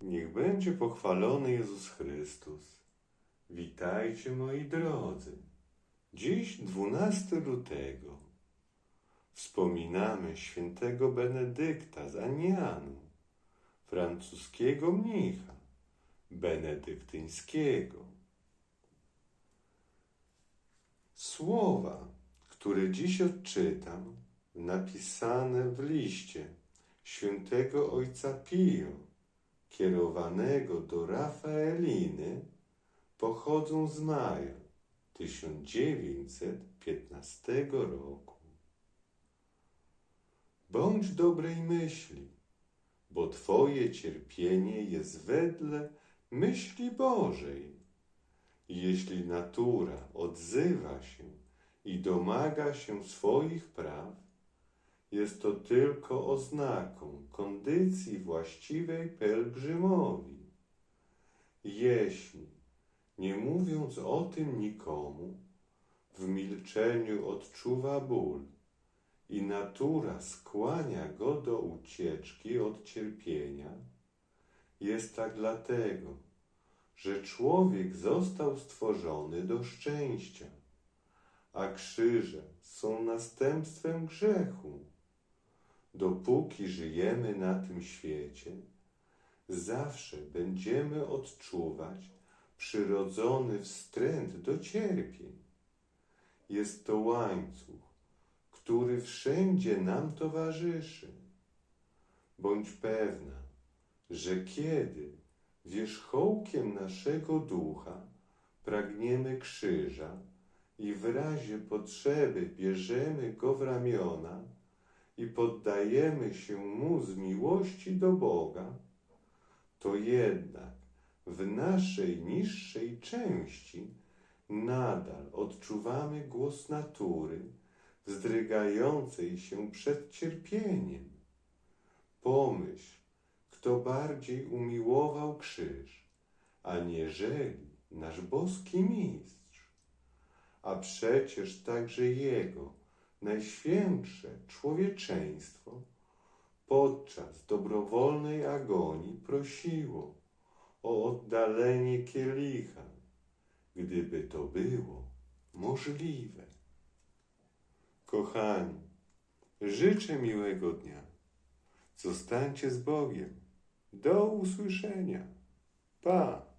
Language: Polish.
Niech będzie pochwalony Jezus Chrystus. Witajcie moi drodzy. Dziś 12 lutego. Wspominamy świętego Benedykta z Anianu, francuskiego mnicha, benedyktyńskiego. Słowa, które dziś odczytam, napisane w liście świętego ojca Pio, kierowanego do Rafaeliny, pochodzą z maja 1915 roku. Bądź dobrej myśli, bo Twoje cierpienie jest wedle myśli Bożej. Jeśli natura odzywa się i domaga się swoich praw, jest to tylko oznaką kondycji właściwej pielgrzymowi. Jeśli, nie mówiąc o tym nikomu, w milczeniu odczuwa ból i natura skłania go do ucieczki od cierpienia, jest tak dlatego, że człowiek został stworzony do szczęścia, a krzyże są następstwem grzechu. Dopóki żyjemy na tym świecie, zawsze będziemy odczuwać przyrodzony wstręt do cierpień. Jest to łańcuch, który wszędzie nam towarzyszy. Bądź pewna, że kiedy wierzchołkiem naszego ducha pragniemy krzyża i w razie potrzeby bierzemy go w ramiona i poddajemy się mu z miłości do Boga, to jednak w naszej niższej części nadal odczuwamy głos natury wzdrygającej się przed cierpieniem. Pomyśl, kto bardziej umiłował krzyż, aniżeli nasz boski mistrz. A przecież także jego najświętsze człowieczeństwo podczas dobrowolnej agonii prosiło o oddalenie kielicha, gdyby to było możliwe. Kochani, życzę miłego dnia. Zostańcie z Bogiem. Do usłyszenia. Pa!